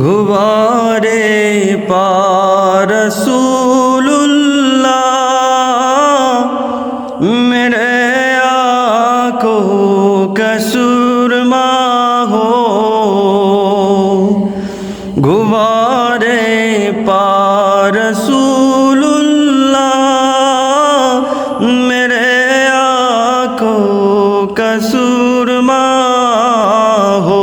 ঘুবারে পারসুল্লাহ মেরে আকো কসুরমা হো ঘুবারে পারসুল্লাহ মেরে আকো কসুরমা হো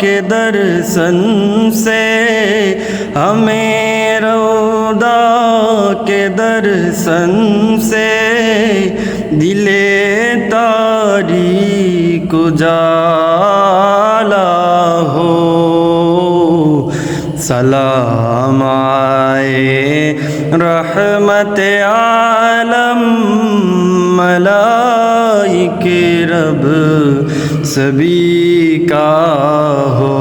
کے درسن سے ہمیں رودا کے درسن سے دل تاریک جالا ہو۔ سلام آئے رحمت عالم ملائک رب سبھی کا ہو۔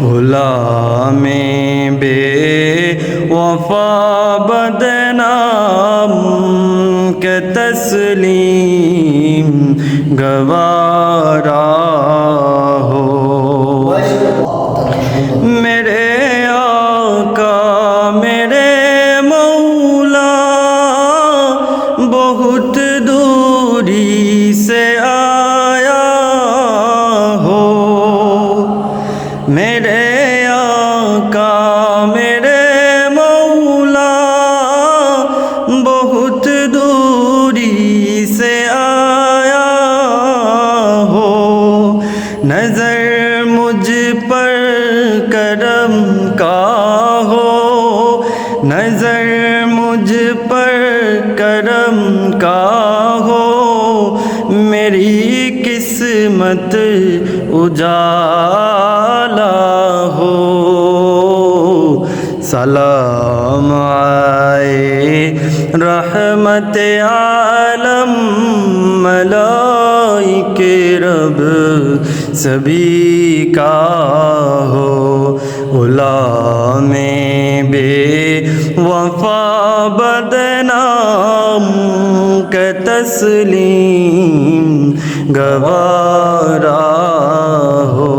غلام بے وفا بدنام کے تسلیم گوارا میرے آقا، میرے مولا، بہت دوری سے آیا ہو۔ نظر مجھ پر کرم کا ہو۔ نظر مجھ پر کرم کا ہو۔ قسمت اجالا ہو۔ سلام آئے رحمت عالم ملائک رب سبھی کا ہو۔ غلام بے وفا بدنام کا تسلیم۔ گوارا ہو۔